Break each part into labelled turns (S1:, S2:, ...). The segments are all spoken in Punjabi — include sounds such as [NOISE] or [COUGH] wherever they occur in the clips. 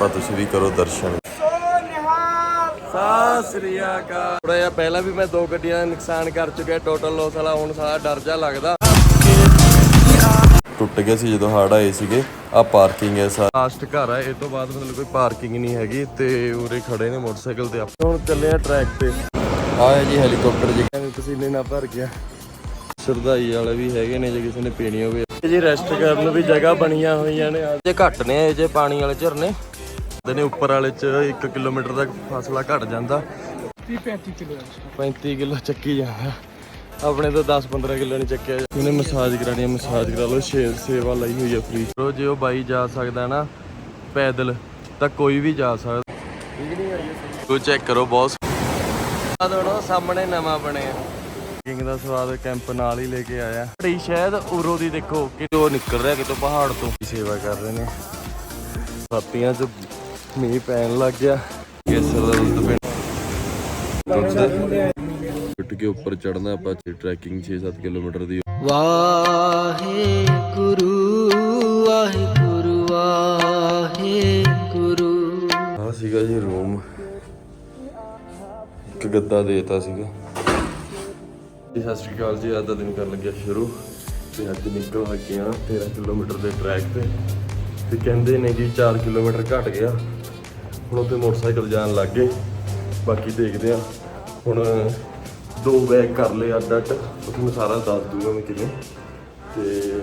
S1: ਆਪਾਂ ਤੁਸੀਂ ਵੀ ਕਰੋ ਦਰਸ਼ਨ। ਸਤਿ ਸ੍ਰੀ ਅਕਾਲ। ਥੋੜਾ ਜਿਹਾ ਪਹਿਲਾਂ ਵੀ ਮੈਂ ਦੋ ਗੱਡੀਆਂ ਦਾ ਨੁਕਸਾਨ ਕਰ ਚੁੱਕਿਆ ਟੋਟਲ ਲੋਸ ਵਾਲਾ ਹੁਣ ਸਾਰਾ ਡਰ ਜਾ ਲੱਗਦਾ। ਟੁੱਟ ਗਿਆ ਸੀ ਜਦੋਂ ਹੜ ਆਏ ਸੀਗੇ ਆ ਪਾਰਕਿੰਗ ਹੈ ਸਾਰਾ ਲਾਸਟ ਘਰ ਹੈ ਇਹ ਤੋਂ ਬਾਅਦ ਮਤਲਬ ਕੋਈ ਪਾਰਕਿੰਗ ਨਹੀਂ ਹੈਗੀ ਤੇ ਉਰੇ ਖੜੇ ਨੇ ਮੋਟਰਸਾਈਕਲ ਤੇ ਆਪਾਂ ਹੁਣ ਚੱਲੇ ਆ ਟਰੈਕ ਤੇ। ਆਇਆ ਜੀ ਹੈਲੀਕਾਪਟਰ ਜੀ। ਪਸੀਨੇ ਨਾਲ ਭਰ ਗਿਆ। ਸ਼ਰਧਾਈ ਵਾਲੇ ਵੀ ਹੈਗੇ ਨੇ ਜੇ ਕਿਸੇ ਨੇ ਪੀਣੀ ਹੋਵੇ। ਜੀ ਰੈਸਟ ਕਰਨ ਨੂੰ ਵੀ ਜਗ੍ਹਾ ਬਣੀਆਂ ਹੋਈਆਂ ਨੇ। ਜੇ ਘੱਟ ਨੇ ਜੇ ਪਾਣੀ ਵਾਲੇ ਝਰਨੇ। ਦੇ ਨੇ ਉੱਪਰ ਵਾਲੇ ਚ 1 ਕਿਲੋਮੀਟਰ ਤੱਕ ਫਾਸਲਾ ਘਟ ਜਾਂਦਾ।
S2: 35 ਕਿਲੋ
S1: 35 ਕਿਲੋ ਚੱਕੀ ਜਾਂਦਾ। ਆਪਣੇ ਤੋਂ 10-15 ਕਿਲੋ ਨਹੀਂ ਚੱਕਿਆ। ਇਹਨੇ ਮਸਾਜ ਕਰਾਣੀ ਹੈ ਮਸਾਜ ਕਰਾ ਲਓ। ਸ਼ੇਰ ਸੇਵਾ ਲਈ ਹੋਈ ਹੈ ਫ੍ਰੀ ਰੋ ਜੇ ਉਹ ਬਾਈ ਜਾ ਸਕਦਾ ਨਾ ਪੈਦਲ ਤਾਂ ਕੋਈ ਵੀ ਜਾ ਸਕਦਾ। ਠੀਕ ਨਹੀਂ ਚੈੱਕ ਕਰੋ ਬਹੁਤ ਸਾਹਮਣੇ ਨਵਾਂ ਬਣਿਆ। ਕਿੰਗ ਦਾ ਸਵਾਦ ਕੈਂਪ ਨਾਲ ਹੀ ਲੈ ਕੇ ਆਇਆ। ਬੜੀ ਸ਼ਾਇਦ ਉਰੋ ਦੀ ਦੇਖੋ ਕਿਤੋਂ ਨਿਕਲ ਰਿਹਾ ਕਿਤੋਂ ਪਹਾੜ ਤੋਂ। ਸੇਵਾ ਕਰ ਰਹੇ ਨੇ। ਸਾਪੀਆਂ ਚ ਮੀਂਹ ਪੈਣ ਲੱਗ ਗਿਆ। ਕੇਸਰ ਦਾ ਦੁੱਧ ਪੀਣਾ ਉੱਠ ਕੇ ਉੱਪਰ ਚੜਨਾ ਆਪਾਂ ਟਰੈਕਿੰਗ 6-7 ਕਿਲੋਮੀਟਰ ਦੀ।
S2: ਵਾਹਿਗੁਰੂ ਵਾਹਿਗੁਰੂ ਵਾਹਿਗੁਰੂ।
S1: ਆ ਸੀਗਾ ਜੀ ਰੂਮ। ਇੱਕ ਗੱਦਾ ਦੇਤਾ ਸੀਗਾ। ਜੀ ਸਤਿ ਸ਼੍ਰੀ ਅਕਾਲ ਜੀ ਅੱਜ ਦਾ ਦਿਨ ਕਰਨ ਲੱਗਿਆ ਸ਼ੁਰੂ। ਤੇ ਅੱਜ ਨਿਕਲ ਲੱਗੇ ਆ 13 ਕਿਲੋਮੀਟਰ ਦੇ ਟਰੈਕ ਤੇ। ਤੇ ਕਹਿੰਦੇ ਨੇ ਜੀ 4 ਕਿਲੋਮੀਟਰ ਘਟ ਗਿਆ। ਹੁਣ ਉੱਥੇ ਮੋਟਰਸਾਈਕਲ ਜਾਣ ਲੱਗ ਗਏ। ਬਾਕੀ ਦੇਖਦੇ ਆ ਹੁਣ ਦੋ ਬੈਗ ਕਰ ਲਏ ਅੱਡ ਅੱਡ। ਉੱਥੇ ਮੈਂ ਸਾਰਾ ਦੱਸ ਦੂੰਗਾ ਮੈਂ ਕਿਵੇਂ। ਤੇ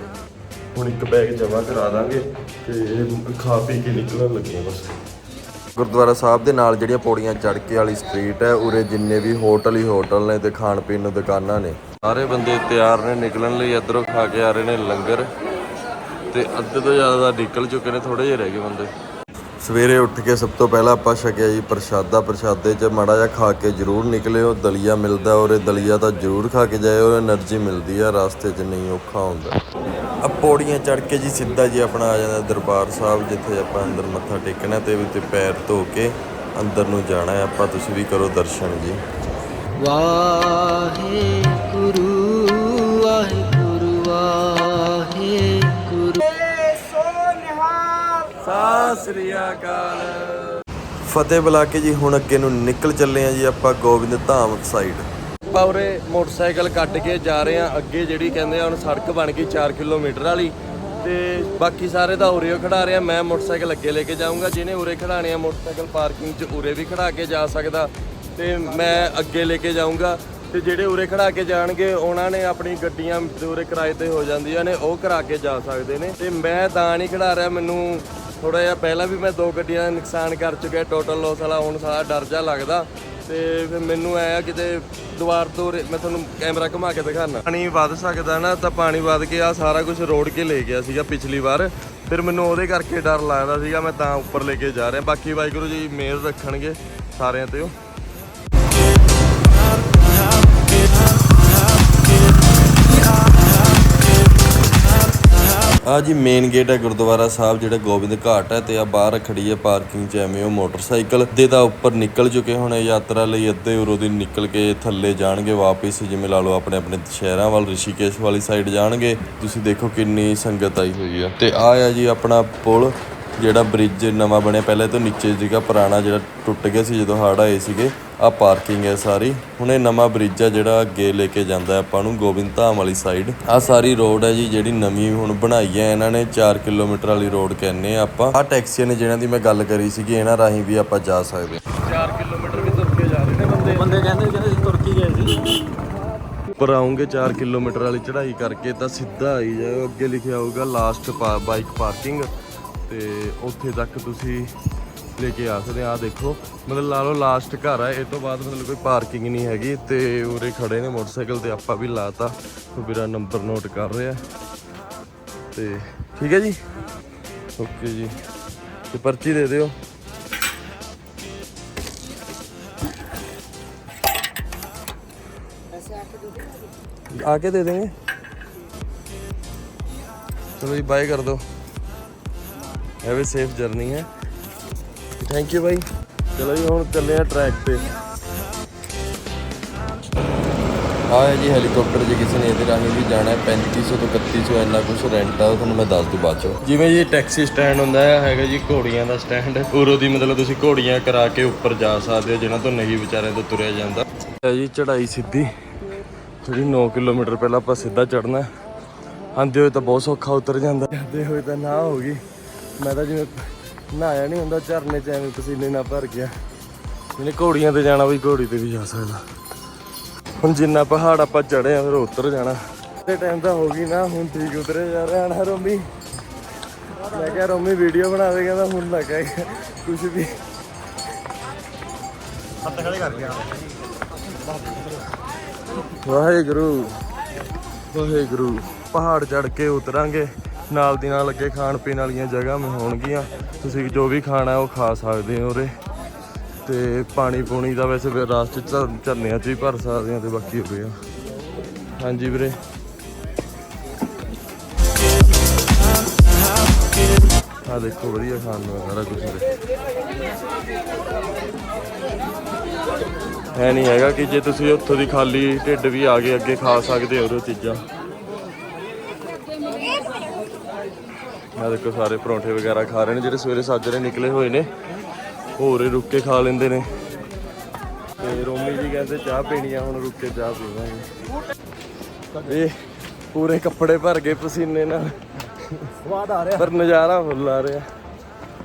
S1: ਹੁਣ ਇੱਕ ਬੈਗ ਜਮ੍ਹਾਂ ਕਰਾ ਦਾਂਗੇ ਤੇ ਖਾ ਪੀ ਕੇ ਨਿਕਲਣ ਲੱਗੇ ਬਸ। ਗੁਰਦੁਆਰਾ ਸਾਹਿਬ ਦੇ ਨਾਲ ਜਿਹੜੀਆਂ ਪੌੜੀਆਂ ਚੜ੍ਹ ਕੇ ਵਾਲੀ ਸਟਰੀਟ ਹੈ, ਉਰੇ ਜਿੰਨੇ ਵੀ ਹੋਟਲ ਹੀ ਹੋਟਲ ਨੇ ਤੇ ਖਾਣ ਪੀਣ ਨੂੰ ਦੁਕਾਨਾਂ ਨੇ। ਸਾਰੇ ਬੰਦੇ ਤਿਆਰ ਨੇ ਨਿਕਲਣ ਲਈ, ਇੱਧਰੋਂ ਖਾ ਕੇ ਆ ਰਹੇ ਨੇ ਲੰਗਰ। ਤੇ ਅੱਧੇ ਤੋਂ ਜ਼ਿਆਦਾ ਨਿਕਲ ਚੁੱਕੇ ਨੇ ਥੋੜੇ ਜਿਹੇ ਰਹਿ ਗਏ ਬੰਦੇ। ਸਵੇਰੇ ਉੱਠ ਕੇ ਸਭ ਤੋਂ ਪਹਿਲਾਂ ਆਪਾਂ ਛਕਿਆ ਜੀ ਪ੍ਰਸ਼ਾਦਾ, ਪ੍ਰਸ਼ਾਦੇ 'ਚ ਮਾੜਾ ਜਿਹਾ ਖਾ ਕੇ ਜ਼ਰੂਰ ਨਿਕਲੇ ਉਹ ਦਲੀਆ ਮਿਲਦਾ ਔਰ ਇਹ ਦਲੀਆ ਤਾਂ ਜ਼ਰੂਰ ਖਾ ਕੇ ਜਾਇਓ એનર્ਜੀ ਮਿਲਦੀ ਆ, ਰਸਤੇ 'ਚ ਨਹੀਂ ਔਖਾ ਹੁੰਦਾ। ਆ ਪੌੜੀਆਂ ਚੜ ਕੇ ਜੀ ਸਿੱਧਾ ਜੀ ਆਪਣਾ ਆ ਜਾਂਦਾ ਦਰਬਾਰ ਸਾਹਿਬ, ਜਿੱਥੇ ਆਪਾਂ ਅੰਦਰ ਮੱਥਾ ਟੇਕਣਾ ਤੇ ਉੱਤੇ ਪੈਰ ਧੋ ਕੇ ਅੰਦਰ ਨੂੰ ਜਾਣਾ ਆਪਾਂ ਤੁਸੀਂ ਵੀ ਕਰੋ ਦਰਸ਼ਨ ਜੀ।
S2: ਵਾਹੇ
S1: ਸਤਿ ਸ੍ਰੀ ਅਕਾਲ। ਫਤਿਹ ਬੁਲਾ ਕੇ ਜੀ, ਹੁਣ ਅੱਗੇ ਨੂੰ ਨਿਕਲ ਚੱਲੇ ਆ ਜੀ ਆਪਾਂ ਗੋਬਿੰਦ ਧਾਮ ਸਾਈਡ ਆਪਾਂ ਉਰੇ ਮੋਟਰਸਾਈਕਲ ਕੱਟ ਕੇ ਜਾ ਰਹੇ ਆ ਅੱਗੇ ਜਿਹੜੀ ਕਹਿੰਦੇ ਆ, ਹੁਣ ਸੜਕ ਬਣ ਗਈ 4 ਕਿਲੋਮੀਟਰ ਵਾਲੀ। ਤੇ ਬਾਕੀ ਸਾਰੇ ਤਾਂ ਉਰੇ ਓ ਖੜਾ ਰਹੇ ਆ, ਮੈਂ ਮੋਟਰਸਾਈਕਲ ਅੱਗੇ ਲੈ ਕੇ ਜਾਊਂਗਾ। ਜਿਹਨੇ ਉਰੇ ਖੜਾਣੇ ਆ, ਮੋਟਰਸਾਈਕਲ ਪਾਰਕਿੰਗ 'ਚ ਉਰੇ ਵੀ ਖੜਾ ਕੇ ਜਾ ਸਕਦਾ। ਤੇ ਮੈਂ ਅੱਗੇ ਲੈ ਕੇ ਜਾਊਂਗਾ। ਤੇ ਜਿਹੜੇ ਉਰੇ ਖੜਾ ਕੇ ਜਾਣਗੇ, ਉਹਨਾਂ ਨੇ ਆਪਣੀ ਗੱਡੀਆਂ ਉਰੇ ਕਿਰਾਏ ਤੇ ਹੋ ਜਾਂਦੀਆਂ ਨੇ, ਉਹ ਕਰਾ ਕੇ ਜਾ ਸਕਦੇ ਨੇ। ਤੇ ਮੈਂ ਤਾਂ ਨਹੀਂ ਖੜਾ ਰਿਹਾ, ਮੈਨੂੰ ਥੋੜਾ ਜਿਹਾ ਪਹਿਲਾਂ ਵੀ ਮੈਂ ਦੋ ਗੱਡੀਆਂ ਦਾ ਨੁਕਸਾਨ ਕਰ ਚੁੱਕਿਆ ਟੋਟਲ ਲੋਸ ਵਾਲਾ, ਹੁਣ ਸਾਰਾ ਡਰ ਜਾ ਲੱਗਦਾ। ਤੇ ਫਿਰ ਮੈਨੂੰ ਆਇਆ ਕਿਤੇ ਦੁਆਰ ਤੋਂ ਉਰੇ- ਮੈਂ ਤੁਹਾਨੂੰ ਕੈਮਰਾ ਘੁਮਾ ਕੇ ਦਿਖਾਣਾ ਪਾਣੀ ਵੱਧ ਸਕਦਾ ਨਾ, ਤਾਂ ਪਾਣੀ ਵੱਧ ਕੇ ਆ ਸਾਰਾ ਕੁਝ ਰੋੜ ਕੇ ਲੈ ਗਿਆ ਸੀਗਾ ਪਿਛਲੀ ਵਾਰ। ਫਿਰ ਮੈਨੂੰ ਉਹਦੇ ਕਰਕੇ ਡਰ ਲੱਗਦਾ ਸੀਗਾ, ਮੈਂ ਤਾਂ ਉੱਪਰ ਲੈ ਕੇ ਜਾ ਰਿਹਾ। ਬਾਕੀ ਵਾਹਿਗੁਰੂ ਜੀ, ਮਿਹਰ ਰੱਖਣਗੇ ਸਾਰਿਆਂ ਤੇ ਉਹ। ਆ ਜੀ ਮੇਨ ਗੇਟ ਹੈ ਗੁਰਦੁਆਰਾ ਸਾਹਿਬ, ਜਿਹੜਾ ਗੋਬਿੰਦ ਘਾਟ ਹੈ ਤੇ ਆ ਬਾਹਰ ਖੜੀ ਹੈ ਪਾਰਕਿੰਗ 'ਚ ਐਵੇਂ ਉਹ ਮੋਟਰਸਾਈਕਲ ਦੇ ਤਾਂ ਉੱਪਰ ਨਿਕਲ ਚੁੱਕੇ ਹੁਣ ਯਾਤਰਾ ਲਈ ਅੱਧੇ ਉਰੋਂ ਦੀ ਨਿਕਲ ਕੇ ਥੱਲੇ ਜਾਣਗੇ ਵਾਪਸ, ਜਿਵੇਂ ਲਾ ਲਓ ਆਪਣੇ ਆਪਣੇ ਸ਼ਹਿਰਾਂ ਵੱਲ, ਰਿਸ਼ੀਕੇਸ਼ ਵਾਲੀ ਸਾਈਡ ਜਾਣਗੇ। ਤੁਸੀਂ ਦੇਖੋ ਕਿੰਨੀ ਸੰਗਤ ਆਈ ਹੋਈ ਆ। ਤੇ ਆ ਆ ਜੀ ਆਪਣਾ ਪੁਲ ਜਿਹੜਾ ਬ੍ਰਿਜ ਨਵਾਂ ਬਣਿਆ ਪਹਿਲੇ ਤੋਂ ਨੀਚੇ ਸੀਗਾ ਪੁਰਾਣਾ ਜਿਹੜਾ ਟੁੱਟ ਗਿਆ ਸੀ ਜਦੋਂ ਹੜ੍ਹ ਆਏ ਸੀਗੇ ਆ ਪਾਰਕਿੰਗ ਹੈ ਸਾਰੀ। ਹੁਣ ਇਹ ਨਵਾਂ ਬ੍ਰਿਜ ਆ ਜਿਹੜਾ ਅੱਗੇ ਲੈ ਕੇ ਜਾਂਦਾ ਆਪਾਂ ਨੂੰ ਗੋਬਿੰਦ ਧਾਮ ਵਾਲੀ ਸਾਈਡ ਆ ਸਾਰੀ ਰੋਡ ਹੈ ਜੀ ਜਿਹੜੀ ਨਵੀਂ ਹੁਣ ਬਣਾਈ ਹੈ ਇਹਨਾਂ ਨੇ 4 ਕਿਲੋਮੀਟਰ ਵਾਲੀ ਰੋਡ ਕਹਿੰਨੇ ਆ ਆਪਾਂ। ਆ ਟੈਕਸੀਆਂ ਨੇ ਜਿਹਨਾਂ ਦੀ ਮੈਂ ਗੱਲ ਕਰੀ ਸੀਗੀ ਇਹਨਾਂ ਰਾਹੀਂ ਵੀ ਆਪਾਂ ਜਾ ਸਕਦੇ 4 ਕਿਲੋਮੀਟਰ ਵੀ ਤੁਰ ਕੇ ਜਾ ਰਹੇ ਨੇ ਬੰਦੇ।
S2: ਬੰਦੇ ਕਹਿੰਦੇ ਕਹਿੰਦੇ ਅਸੀਂ ਤੁਰ ਕੇ ਗਏ ਸੀ।
S1: ਉੱਪਰ ਆਉਂਗੇ 4 ਕਿਲੋਮੀਟਰ ਵਾਲੀ ਚੜ੍ਹਾਈ ਕਰਕੇ ਤਾਂ ਸਿੱਧਾ ਆਈ ਜਾਓ ਅੱਗੇ ਲਿਖਿਆ ਹੋਊਗਾ ਲਾਸਟ ਬਾਈਕ ਪਾਰਕਿੰਗ ਤੇ ਉੱਥੇ ਤੱਕ ਤੁਸੀਂ ਲੈ ਕੇ ਆ ਸਕਦੇ ਆ। ਦੇਖੋ, ਮਤਲਬ ਲਾ ਲਓ ਲਾਸਟ ਘਰ ਆ। ਇਹ ਤੋਂ ਬਾਅਦ ਮਤਲਬ ਕੋਈ ਪਾਰਕਿੰਗ ਨਹੀਂ ਹੈਗੀ ਤੇ ਉਰੇ ਖੜੇ ਨੇ ਮੋਟਰਸਾਈਕਲ ਤੇ ਆਪਾਂ ਵੀ ਲਾਤਾ। ਵੀਰਾ ਨੰਬਰ ਨੋਟ ਕਰ ਰਿਹਾ। ਤੇ ਠੀਕ ਹੈ ਜੀ? ਓਕੇ ਜੀ। ਤੇ ਪਰਚੀ ਦੇ ਦਿਓ। ਆ ਕੇ ਦੇ ਦੇਂਗੇ ਚਲੋ ਜੀ ਬਾਏ ਕਰ ਦਿਓ। ਹੈਵ ਅ ਸੇਫ ਜਰਨੀ ਹੈ। ਥੈਂਕ ਯੂ ਬਾਈ। ਚਲੋ ਜੀ ਹੁਣ ਚੱਲੇ ਆ ਟਰੈਕ ਤੇ। ਆਇਆ ਜੀ ਹੈਲੀਕਾਪਟਰ ਜੇ ਕਿਸੇ ਨੇ ਇਹਦੇ ਰਾਹੀਂ ਵੀ ਜਾਣਾ ਹੈ। 3500 ਤੋਂ 3100 ਇੰਨਾ ਕੁਝ ਰੈਂਟ ਆ ਤੁਹਾਨੂੰ ਮੈਂ ਦੱਸ ਦੂ ਬਾਅਦ ਚੋਂ। ਜਿਵੇਂ ਜੀ ਟੈਕਸੀ ਸਟੈਂਡ ਹੁੰਦਾ ਹੈ ਹੈਗਾ ਜੀ ਘੋੜੀਆਂ ਦਾ ਸਟੈਂਡ ਉਰੋ ਦੀ ਮਤਲਬ ਤੁਸੀਂ ਘੋੜੀਆਂ ਕਰਾ ਕੇ ਉੱਪਰ ਜਾ ਸਕਦੇ ਹੋ ਜਿਨ੍ਹਾਂ ਤੋਂ ਨਹੀਂ ਵਿਚਾਰਿਆਂ ਤੋਂ ਤੁਰਿਆ ਜਾਂਦਾ। ਹੈ ਜੀ ਚੜਾਈ ਸਿੱਧੀ। ਜਿਹੜੀ 9 ਕਿਲੋਮੀਟਰ ਪਹਿਲਾਂ ਆਪਾਂ ਸਿੱਧਾ ਚੜਨਾ ਆਂਦੇ ਹੋਏ ਤਾਂ ਬਹੁਤ ਸੌਖਾ ਉਤਰ ਜਾਂਦਾ। ਜਾਂਦੇ ਹੋਏ ਤਾਂ ਨਾ ਹੋ ਗਈ। ਮੈਂ ਤਾਂ ਜਿਵੇਂ ਨਹਾਇਆ ਨਹੀਂ ਹੁੰਦਾ ਝਰਨੇ ਚ ਐਵੇਂ ਪਸੀਨੇ ਨਾਲ ਭਰ ਗਿਆ। ਜਿਹਨੇ ਘੋੜੀਆਂ ਤੇ ਜਾਣਾ ਵੀ ਘੋੜੀ ਤੇ ਵੀ ਜਾ ਸਕਦਾ। ਹੁਣ ਜਿੰਨਾ ਪਹਾੜ ਆਪਾਂ ਚੜੇ ਆ ਫਿਰ ਉਤਰ ਜਾਣਾ। ਤੇ ਟਾਈਮ ਤਾਂ ਹੋ ਗਈ ਨਾ ਹੁਣ ਠੀਕ ਉਤਰੇ ਜਾ ਰਿਹਾ ਨਾ ਰੋਮੀ। ਮੈਂ ਕਿਹਾ ਰੋਮੀ ਵੀਡੀਓ ਬਣਾਵੇ ਕਹਿੰਦਾ ਹੁਣ ਕਹਿ। ਕੁਝ ਵੀ। ਵਾਹਿਗੁਰੂ ਵਾਹਿਗੁਰੂ। ਪਹਾੜ ਚੜ ਕੇ ਉਤਰਾਂਗੇ। ਨਾਲ ਦੀ ਨਾਲ ਅੱਗੇ ਖਾਣ ਪੀਣ ਵਾਲੀਆਂ ਜਗ੍ਹਾ ਮ ਹੋਣਗੀਆਂ। ਤੁਸੀਂ ਜੋ ਵੀ ਖਾਣਾ ਉਹ ਖਾ ਸਕਦੇ ਹੋ ਉਰੇ। ਤੇ ਪਾਣੀ ਪੂਣੀ ਦਾ ਵੈਸੇ ਫਿਰ ਰਾਸਤੇ ਚ ਝਰਨਿਆਂ 'ਚ ਵੀ ਭਰ ਸਕਦੇ ਆ ਤੇ ਬਾਕੀ ਹੋ ਗਿਆ। ਹਾਂਜੀ ਵੀਰੇ। ਆ ਦੇਖੋ ਵਧੀਆ ਖਾਣ ਨੂੰ ਸਾਰਾ ਕੁਝ ਹੈ ਨਹੀਂ ਹੈਗਾ ਕਿ ਜੇ ਤੁਸੀਂ ਉੱਥੋਂ ਦੀ ਖਾਲੀ ਢਿੱਡ ਵੀ ਆ ਗਏ, ਅੱਗੇ ਖਾ ਸਕਦੇ ਹੋ ਉਹ ਚੀਜ਼ਾਂ। ਆ ਦੇਖੋ ਸਾਰੇ ਪਰੌਂਠੇ ਵਗੈਰਾ ਖਾ ਰਹੇ ਨੇ ਜਿਹੜੇ ਸਵੇਰੇ ਸਾਜਰੇ ਨਿਕਲੇ ਹੋਏ ਨੇ ਹੋਰ ਹੀ ਰੁੱਕ ਕੇ ਖਾ ਲੈਂਦੇ ਨੇ। ਤੇ ਰੋਮੀ ਜੀ ਕਹਿੰਦੇ ਚਾਹ ਪੀਣੀ ਆ ਹੁਣ ਰੁੱਕ ਕੇ ਚਾਹ ਪੀਵਾਂਗੇ। ਇਹ ਪੂਰੇ ਕੱਪੜੇ ਭਰ ਗਏ ਪਸੀਨੇ ਨਾਲ।
S2: ਸਵਾਦ ਆ ਰਿਹਾ।
S1: ਪਰ ਨਜ਼ਾਰਾ ਫੁੱਲ ਆ ਰਿਹਾ।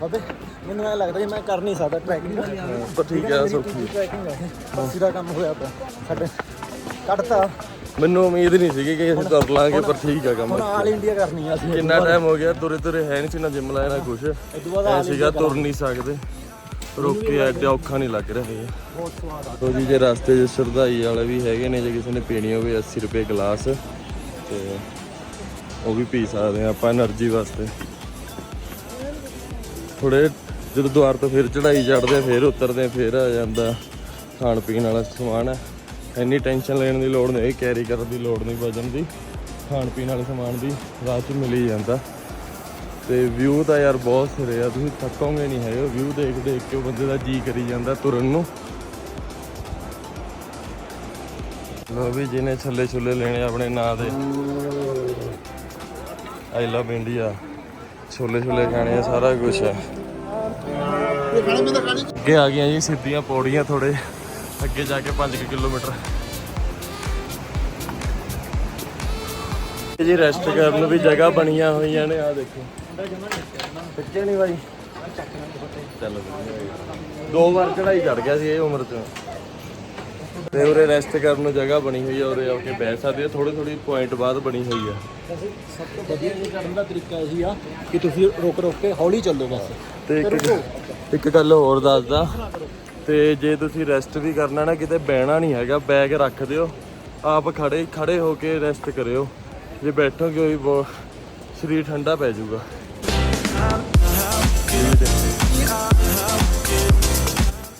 S2: ਬਾਬੇ ਮੈਨੂੰ ਐ ਲੱਗਦਾ ਜੀ ਮੈਂ ਕਰ ਨਹੀਂ ਸਕਦਾ ਟਰੈਕਿੰਗ
S1: ਪਰ ਠੀਕ ਹੈ ਸੌਖੀ
S2: ਟਰੈਕਿੰਗ ਹੈ ਦਾ ਕੰਮ ਹੋਇਆ ਪਿਆ। ਸਾਡੇ ਕੱਢਤਾ।
S1: ਮੈਨੂੰ ਉਮੀਦ ਨਹੀਂ ਸੀਗੀ ਕਿ ਅਸੀਂ ਤੁਰ ਲਾਂਗੇ ਪਰ ਠੀਕ ਆ ਕੰਮ।
S2: ਹੁਣ
S1: ਕਿੰਨਾ ਟਾਈਮ ਹੋ ਗਿਆ? ਤੁਰੇ ਤੁਰੇ ਹੈ ਨਹੀਂ ਸੀ ਨਾ ਜਿੰਮ ਲਾਇਆ ਨਾ ਕੁਛ। ਐ ਸੀਗਾ ਤੁਰ ਨਹੀਂ ਸਕਦੇ। ਰੁਕ ਕੇ ਐਡਾ ਔਖਾ ਨਹੀਂ ਲੱਗ ਰਿਹਾ ਇਹ।
S2: ਬਹੁਤ
S1: ਜੀ ਜੇ ਰਸਤੇ 'ਚ ਸਰਦਾਈ ਵਾਲੇ ਵੀ ਹੈਗੇ ਨੇ ਜੇ ਕਿਸੇ ਨੇ ਪੀਣੀ ਹੋਵੇ 80 ਰੁਪਏ ਗਲਾਸ ਤੇ ਉਹ ਵੀ ਪੀ ਸਕਦੇ ਆ ਆਪਾਂ એનર્ਜੀ ਵਾਸਤੇ। ਥੋੜੇ ਜਦੋਂ ਦੁਆਰ ਤੋਂ ਫਿਰ ਚੜਾਈ ਚੜਦੇ ਫਿਰ ਉਤਰਦੇ ਫਿਰ ਆ ਜਾਂਦਾ। ਖਾਣ ਪੀਣ ਵਾਲਾ ਸਮਾਨ ਹੈ ਇੰਨੀ ਟੈਨਸ਼ਨ ਲੈਣ ਦੀ ਲੋੜ ਨਹੀਂ, ਕੈਰੀ ਕਰਨ ਦੀ ਲੋੜ ਨਹੀਂ ਵਜਨ ਦੀ, ਖਾਣ ਪੀਣ ਵਾਲੇ ਸਮਾਨ ਦੀ ਰਾਹ 'ਚ ਮਿਲ ਹੀ ਜਾਂਦਾ। ਤੇ ਵਿਊ ਤਾਂ ਯਾਰ ਬਹੁਤ ਸਿਰੇ ਆ, ਤੁਸੀਂ ਥੱਕੋਗੇ ਨਹੀਂ ਹੈਗੇ ਵਿਊ ਦੇਖ ਦੇਖ ਕੇ ਉਹ ਬੰਦੇ ਦਾ ਜੀ ਕਰੀ ਜਾਂਦਾ ਤੁਰਨ ਨੂੰ। ਲੋ ਵੀ ਜਿਹਨੇ ਛੱਲੇ ਛੁੱਲੇ ਲੈਣੇ ਆਪਣੇ ਨਾਂ ਦੇ। ਆਈ ਲਵ ਇੰਡੀਆ ਛੋਲੇ ਛੋਲੇ ਖਾਣੇ ਆ, ਸਾਰਾ ਕੁਝ ਹੈ ਅੱਗੇ ਆ ਗਈਆਂ ਜੀ ਸਿੱਧੀਆਂ ਪੌੜੀਆਂ ਥੋੜੇ ਅੱਗੇ ਜਾ ਕੇ 5 ਕਿਲੋਮੀਟਰ। ਜੀ ਰੈਸਟ ਕਰਨ ਨੂੰ ਵੀ ਜਗ੍ਹਾ ਬਣੀਆਂ ਹੋਈਆਂ ਨੇ ਆ ਦੇਖੋ। ਸੱਚੇ ਨਹੀਂ ਬਾਈ। ਚੱਲ ਦੋ ਵਾਰ ਚੜਾਈ ਚੜ ਗਿਆ ਸੀ ਇਹ ਉਮਰ 'ਚ। ਤੇ ਉਰੇ ਰੈਸਟ ਕਰਨ ਨੂੰ ਜਗ੍ਹਾ ਬਣੀ ਹੋਈ ਆ ਉਰੇ ਆ ਕੇ ਬਹਿ ਸਕਦੇ ਆ। ਥੋੜੀ ਥੋੜੀ ਪੁਆਇੰਟ ਬਾਅਦ ਬਣੀ ਹੋਈ ਆ।
S2: ਸਭ ਤੋਂ ਵਧੀਆ ਜੀ ਕਰਨ ਦਾ ਤਰੀਕਾ ਇਹ ਆ ਕਿ ਤੁਸੀਂ ਰੁਕ ਰੁਕ ਕੇ ਹੌਲੀ ਚੱਲੋ ਬਸ।
S1: ਤੇ ਇੱਕ ਇੱਕ ਗੱਲ ਹੋਰ ਦੱਸਦਾ। ਤੇ ਜੇ ਤੁਸੀਂ ਰੈਸਟ ਵੀ ਕਰਨਾ ਨਾ, ਕਿਤੇ ਬਹਿਣਾ ਨਹੀਂ ਹੈਗਾ ਬੈਗ ਰੱਖ ਦਿਓ। ਆਪ ਖੜੇ ਖੜੇ ਹੋ ਕੇ ਰੈਸਟ ਕਰਿਓ। ਜੇ ਬੈਠੋਗੇ ਵੀ ਬਹੁਤ ਸਰੀਰ ਠੰਡਾ ਪੈ ਜਾਊਗਾ।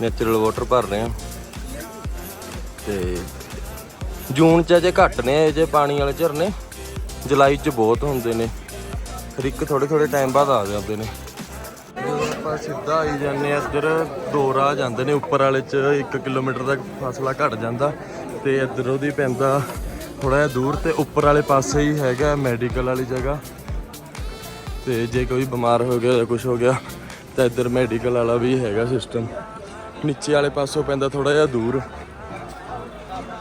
S1: ਨੈਚੁਰਲ ਵਾਟਰ ਭਰ ਰਹੇ ਆ ਤੇ ਜੂਨ ਚ ਅਜੇ ਘੱਟ ਨੇ ਇਹ ਜੇ ਪਾਣੀ ਵਾਲੇ ਝਰਨੇ। ਜੁਲਾਈ ਚ ਬਹੁਤ ਹੁੰਦੇ ਨੇ। ਫਿਰ ਇੱਕ ਥੋੜੇ ਥੋੜੇ ਟਾਈਮ ਬਾਅਦ ਆ ਜਾਂਦੇ ਨੇ। ਆਪਾਂ ਸਿੱਧਾ ਆਈ ਜਾਂਦੇ ਆ ਇੱਧਰ ਦੋ ਰਾਹ ਜਾਂਦੇ ਨੇ, ਉੱਪਰ ਵਾਲੇ ਚ 1 ਕਿਲੋਮੀਟਰ ਦਾ ਫਾਸਲਾ ਘਟ ਜਾਂਦਾ ਤੇ ਇੱਧਰ ਉਹਦੀ ਪੈਂਦਾ ਥੋੜਾ ਜਿਹਾ ਦੂਰ ਤੇ ਉੱਪਰ ਵਾਲੇ ਪਾਸੇ ਹੀ ਹੈਗਾ ਮੈਡੀਕਲ ਵਾਲੀ ਜਗ੍ਹਾ। ਤੇ ਜੇ ਕੋਈ ਬਿਮਾਰ ਹੋ ਗਿਆ ਜਾਂ ਕੁਝ ਹੋ ਗਿਆ, ਤਾਂ ਇੱਧਰ ਮੈਡੀਕਲ ਵਾਲਾ ਵੀ ਹੈਗਾ ਸਿਸਟਮ ਨੀਚੇ ਵਾਲੇ ਪਾਸੋਂ ਪੈਂਦਾ ਥੋੜਾ ਜਿਹਾ ਦੂਰ।